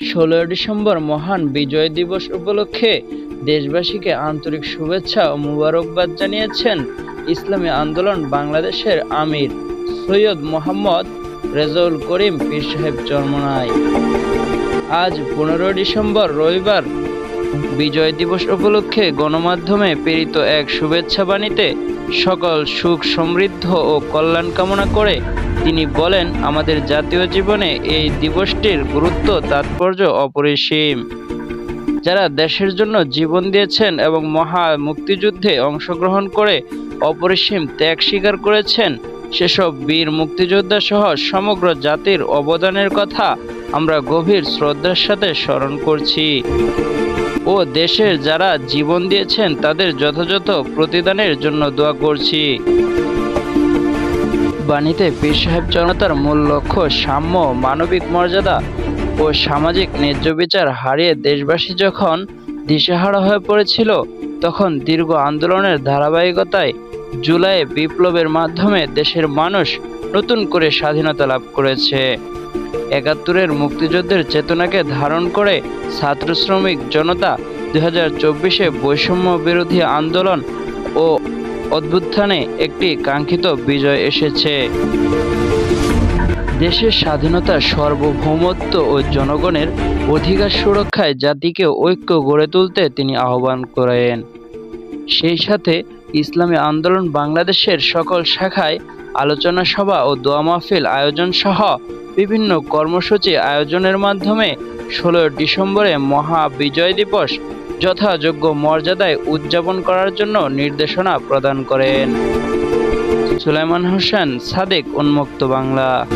ষোলোই ডিসেম্বর মহান বিজয় দিবস উপলক্ষে দেশবাসীকে আন্তরিক শুভেচ্ছা ও মুবারকবাদ জানিয়েছেন ইসলামী আন্দোলন বাংলাদেশের আমির সৈয়দ মোহাম্মদ রেজাউল করিম পীর সাহেব চরমনায় আজ পনেরোই ডিসেম্বর রবিবার বিজয় দিবস উপলক্ষে গণমাধ্যমে প্রেরিত এক শুভেচ্ছা বাণীতে সকল সুখ সমৃদ্ধ ও কল্যাণ কামনা করে তিনি বলেন, আমাদের জাতীয় জীবনে এই দিবসটির গুরুত্ব, তাৎপর্য অপরিসীম। যারা দেশের জন্য জীবন দিয়েছেন এবং মহা মুক্তিযুদ্ধে অংশগ্রহণ করে অপরিসীম ত্যাগ স্বীকার করেছেন, সেসব বীর মুক্তিযোদ্ধা সহ সমগ্র জাতির অবদানের কথা আমরা গভীর শ্রদ্ধার সাথে স্মরণ করছি। ও দেশের যারা জীবন দিয়েছেন, তাদের যথাযথ প্রতিদানের জন্য দোয়া করছি। বাণীতে পীর সাহেব জনতার মূল লক্ষ্য সাম্য, মানবিক মর্যাদা ও সামাজিক ন্যায্য বিচার হারিয়ে দেশবাসী যখন দিশেহারা হয়ে পড়েছিল, তখন দীর্ঘ আন্দোলনের ধারাবাহিকতায় জুলাই বিপ্লবের মাধ্যমে দেশের মানুষ নতুন করে স্বাধীনতা লাভ করেছে। একাত্তরের মুক্তিযুদ্ধের চেতনাকে ধারণ করে ছাত্র শ্রমিক জনতা দুই হাজার চব্বিশে বৈষম্য বিরোধী আন্দোলন ও অভ্যুত্থানে একটি কাঙ্ক্ষিত বিজয় এসেছে। দেশের স্বাধীনতা সার্বভৌমত্ব ও জনগণের অধিকার সুরক্ষায় জাতিকে ঐক্য গড়ে তুলতে তিনি আহ্বান করেন। সেই সাথে ইসলামী আন্দোলন বাংলাদেশের সকল শাখায় আলোচনা সভা ও দোয়া মাহফিল আয়োজন সহ বিভিন্ন কর্মসূচি আয়োজনের মাধ্যমে ষোলো ডিসেম্বরে মহাবিজয় দিবস যথাযোগ্য মর্যাদায় উদযাপন করার জন্য নির্দেশনা প্রদান করেন। সুলাইমান হোসেন, সাদেক, উন্মুক্ত বাংলা।